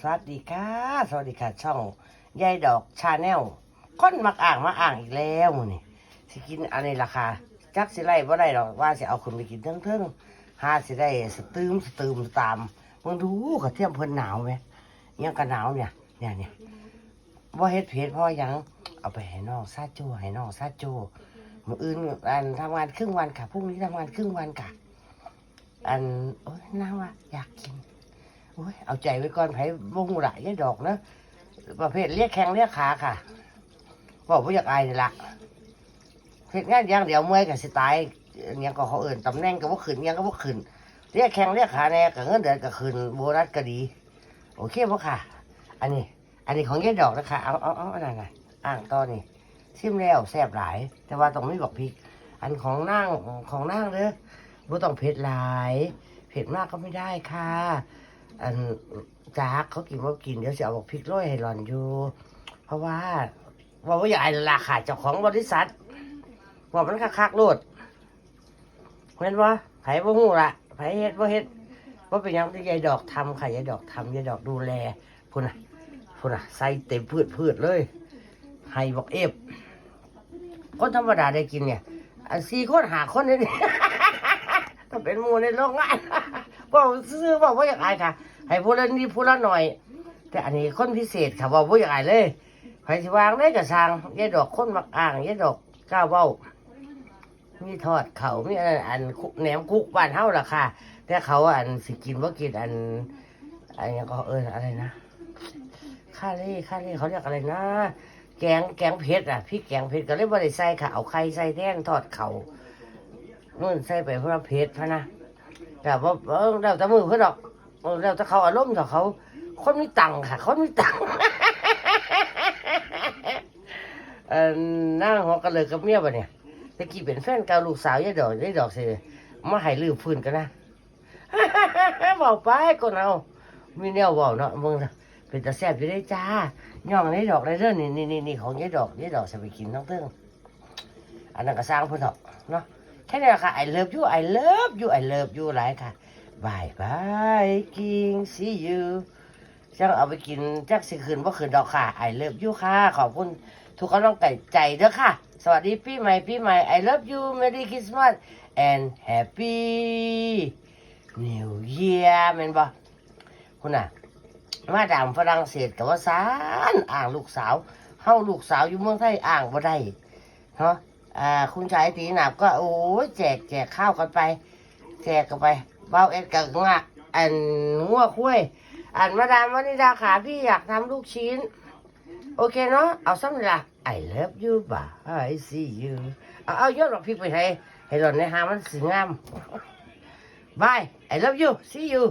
สวัสดีค่ะ สวัสดีค่ะ ช่องยายดอกชาแนลค้นมักอ่างมาอ่างอีกแล้วนี่สิกินอันนี้ราคาจักสิไล่บ่ได้ดอกว่าสิเอาคนไปกินเทิงๆหาสิได้สตืมสตืมตามมึงดูกระเทียมเพิ่นหนาวไหมยังกระหนาวเนี่ยเนี่ยเนี่ยบ่าเฮ็ดเพจพราะหยังเอาไปให้น้องซาโจให้น้องซาโจมืออื่นอันทำงานครึ่งวันค่ะพรุ่งนี้ทำงานครึ่งวันค่ะ อันโอ้ยน่าว่าอยากกินโอ้ยเอาใจไว้ก่อนไผ่วงหลายยายดอกนะประเภทเรียกแข้งเรียกขาค่ะบอกว่าอยากอายนี่ละเหตุงานอย่างเดียวเมื่อยกับสไตล์ยังก็เขาเอื่นตำแหน่งก็ว่าขึ้นยังก็ว่าขึ้นเรียกแข้งเรียกขาแน่กับเงินเดือนก็ขึ้นโบนัสก็ดี โอเคป่ะค่ะ อันนี้ อันนี้ของยายดอกนะคะเอาเอาเอาอันนั้นะอ่างต้อนนี้ชิมแล้วแซ่บหลาย แต่ว่าต้องไม่บอกพริก อันของนั่งของนั่งเด้อ บ่ต้องเผ็ดหลาย เผ็ดมากก็ไม่ได้ค่ะ อันจากเขากินว่ากินเดี๋ยวจะเอาบอกพริกโร้อยให้หล่อนอยู่ เพราะว่าว่าว่าอย่างไรล่ะค่ะเจ้าของบริษัทว่ามันคักๆโลดเห็นว่าไผ่บ่ฮู้ละไผ่เฮ็ดบ่เฮ็ดว่าเป็นยังที่ยายดอกทำค่ะยายดอกทำยายดอกดูแลพุ่นน่ะพุ่นน่ะใส่เต็มพืชพืชเลยให้บอกเอฟคนธรรมดาได้กินเนี่ยอันสี่คนหาคนเนี่ย ถ้าเป็นหมูในโรงงาน บอกซื้อบอกว่าอยากอายค่ะ ให้พูดละนิดพูดละหน่อย แต่อันนี้คนพิเศษค่ะบอกว่าอยากอายเลยใครสิวางได้กับสร้างยายดอกคนมักอ่างยายดอกก้าวเบ้ามีทอดเขามีอันอันคุแหนมคุกบ้านเฮาล่ะค่ะ แต่เขาอันสิกินว่ากินอันอันนี้ก็เอออะไรนะข้าเล่ข้าเล่เขาเรียกอะไรนะ แกงแกงเผ็ดอะพี่แกงเผ็ดก็เลยบ่ได้ใส่ค่ะเอาไข่ใส่แท่งทอดเข่า นู่นใส่ไปเพราะเผ็ดพะนะแต่ว่าเออแล้วแต่มือเพื่อดอกเออแล้วแต่เขาอารมณ์ต่เขา คนมีตังค่ะ คนมีตังค์นั่งหัวกันเลยกับเมียบ่เนี่ยตะกี้เป็นแฟนเก่าลูกสาวยายดอกยายดอกสิมาให้ลืมฟื้นกันนะบอกไปก็เอามีแนวบอกเนาะมึงเป็นตาแซ่บอยู่ได้จ้าย่องยายดอกได้เรื่องนี่นี่นี่นี่ของยายดอกยายดอกจะไปกินทั้งเรื่องอันนั้นก็สร้างเพื่อนเถอะเนาะ แค่นี้แหละค่ะ I love you I love you I love you หลายค่ะ bye bye king see you จังเอาไปกินจักสิคืนว่าคืนดอกค่ะ I love you ค่ะ ขอบคุณทุกกำลังใจเด้อค่ะ สวัสดีปีใหม่ปีใหม่ I love you Merry Christmas and Happy New Year แม่นบ่คุณน่ะ มาดามฝรั่งเศสกับว่าสารอ่างลูกสาวเฮาลูกสาวอยู่เมืองไทยอ่างบ่ได้เนาะอ่า คุณชายตีหนับก็โอ้แจกแจกข้าวกันไป แจกกันไปเบาเอ็ดกับงะอันงัวคุ้ยอันมาดามวนิดาขาพี่อยากทำลูกชิ้น โอเคเนาะเอาซ้ำเลยละ I love you บ่า I see you เอาเอายอดดอกพริกไปให้ให้หล่อนในหามันสีงาม Bye I love you see you